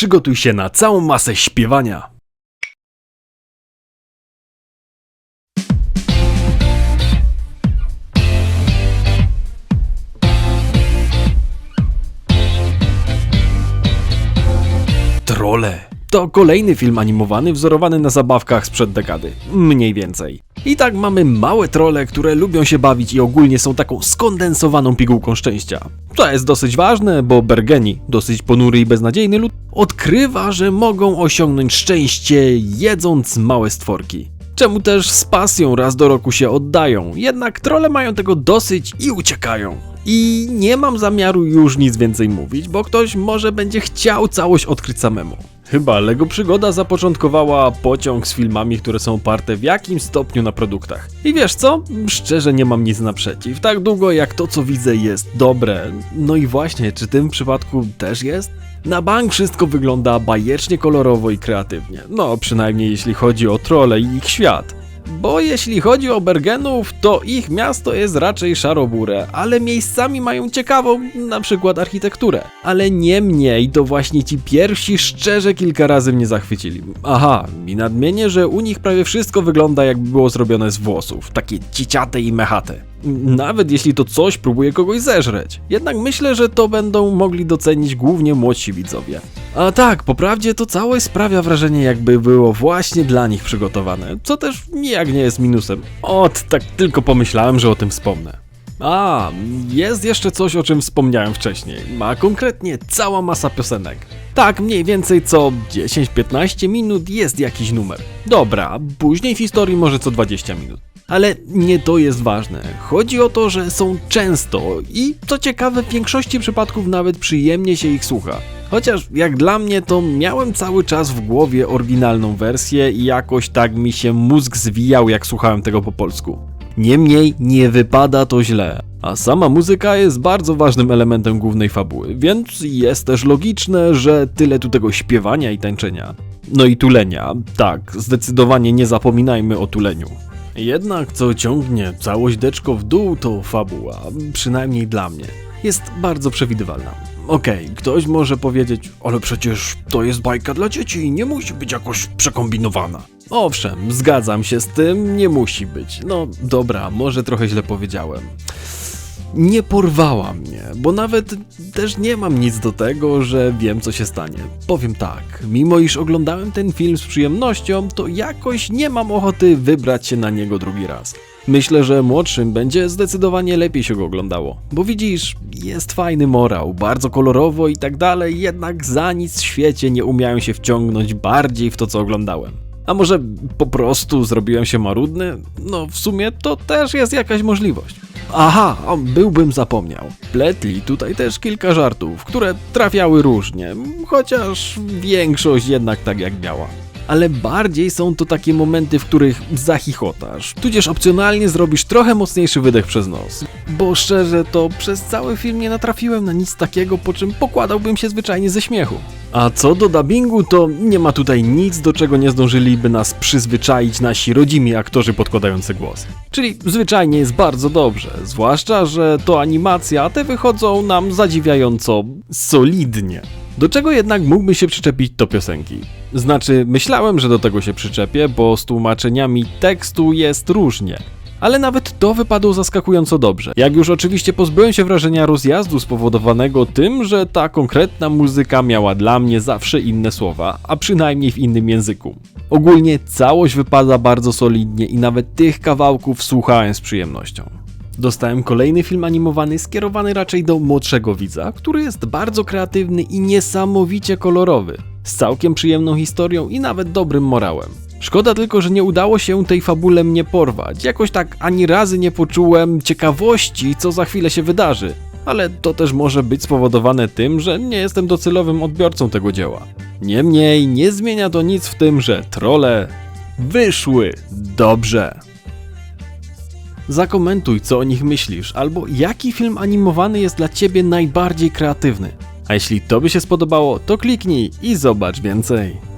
przygotuj się na całą masę śpiewania. Trole. To kolejny film animowany wzorowany na zabawkach sprzed dekady. Mniej więcej. I tak mamy małe trole, które lubią się bawić i ogólnie są taką skondensowaną pigułką szczęścia. To jest dosyć ważne, bo Bergeni, dosyć ponury i beznadziejny lud, odkrywa, że mogą osiągnąć szczęście jedząc małe stworki. Czemu też z pasją raz do roku się oddają, jednak trole mają tego dosyć i uciekają. I nie mam zamiaru już nic więcej mówić, bo ktoś może będzie chciał całość odkryć samemu. Chyba Lego Przygoda zapoczątkowała pociąg z filmami, które są oparte w jakimś stopniu na produktach. I wiesz co? Szczerze nie mam nic naprzeciw, tak długo jak to co widzę jest dobre. No i właśnie, czy w tym przypadku też jest? Na bank wszystko wygląda bajecznie kolorowo i kreatywnie. No, przynajmniej jeśli chodzi o trole i ich świat. Bo jeśli chodzi o Bergenów, to ich miasto jest raczej szarobure, ale miejscami mają ciekawą, na przykład architekturę. Ale niemniej to właśnie ci pierwsi szczerze kilka razy mnie zachwycili. Aha, i nadmienię, że u nich prawie wszystko wygląda jakby było zrobione z włosów, takie ciciate i mechate. Nawet jeśli to coś próbuje kogoś zeżreć. Jednak myślę, że to będą mogli docenić głównie młodsi widzowie. A tak, po prawdzie to całość sprawia wrażenie jakby było właśnie dla nich przygotowane, co też nijak nie jest minusem. Ot, tak tylko pomyślałem, że o tym wspomnę. A, jest jeszcze coś, o czym wspomniałem wcześniej, a konkretnie cała masa piosenek. Tak, mniej więcej co 10-15 minut jest jakiś numer. Dobra, później w historii może co 20 minut. Ale nie to jest ważne. Chodzi o to, że są często i co ciekawe, w większości przypadków nawet przyjemnie się ich słucha. Chociaż jak dla mnie to miałem cały czas w głowie oryginalną wersję i jakoś tak mi się mózg zwijał jak słuchałem tego po polsku. Niemniej nie wypada to źle, a sama muzyka jest bardzo ważnym elementem głównej fabuły, więc jest też logiczne, że tyle tu tego śpiewania i tańczenia. No i tulenia, tak, zdecydowanie nie zapominajmy o tuleniu. Jednak co ciągnie całość deczko w dół to fabuła, przynajmniej dla mnie. Jest bardzo przewidywalna. Okej, ktoś może powiedzieć, ale przecież to jest bajka dla dzieci i nie musi być jakoś przekombinowana. Owszem, zgadzam się z tym, nie musi być. No dobra, może trochę źle powiedziałem nie porwała mnie, bo nawet też nie mam nic do tego, że wiem co się stanie. Powiem tak, mimo iż oglądałem ten film z przyjemnością, to jakoś nie mam ochoty wybrać się na niego drugi raz. Myślę, że młodszym będzie zdecydowanie lepiej się go oglądało, bo widzisz, jest fajny morał, bardzo kolorowo i tak dalej, jednak za nic w świecie nie umiałem się wciągnąć bardziej w to co oglądałem. A może po prostu zrobiłem się marudny? No w sumie to też jest jakaś możliwość. Aha, byłbym zapomniał. Pletli tutaj też kilka żartów, które trafiały różnie, chociaż większość jednak tak jak miała. Ale bardziej są to takie momenty, w których zachichotasz, tudzież opcjonalnie zrobisz trochę mocniejszy wydech przez nos. Bo szczerze, to przez cały film nie natrafiłem na nic takiego, po czym pokładałbym się zwyczajnie ze śmiechu. A co do dubbingu, to nie ma tutaj nic, do czego nie zdążyliby nas przyzwyczaić nasi rodzimi aktorzy podkładający głos. Czyli zwyczajnie jest bardzo dobrze, zwłaszcza, że to animacja, a te wychodzą nam zadziwiająco solidnie. Do czego jednak mógłby się przyczepić to piosenki? Znaczy, myślałem, że do tego się przyczepię, bo z tłumaczeniami tekstu jest różnie. Ale nawet to wypadło zaskakująco dobrze. Jak już oczywiście pozbyłem się wrażenia rozjazdu spowodowanego tym, że ta konkretna muzyka miała dla mnie zawsze inne słowa, a przynajmniej w innym języku. Ogólnie całość wypada bardzo solidnie i nawet tych kawałków słuchałem z przyjemnością. Dostałem kolejny film animowany skierowany raczej do młodszego widza, który jest bardzo kreatywny i niesamowicie kolorowy, z całkiem przyjemną historią i nawet dobrym morałem. Szkoda tylko, że nie udało się tej fabule mnie porwać. Jakoś tak ani razy nie poczułem ciekawości, co za chwilę się wydarzy. Ale to też może być spowodowane tym, że nie jestem docelowym odbiorcą tego dzieła. Niemniej nie zmienia to nic w tym, że trole wyszły dobrze. Zakomentuj, co o nich myślisz, albo jaki film animowany jest dla ciebie najbardziej kreatywny. A jeśli tobie się spodobało, to kliknij i zobacz więcej.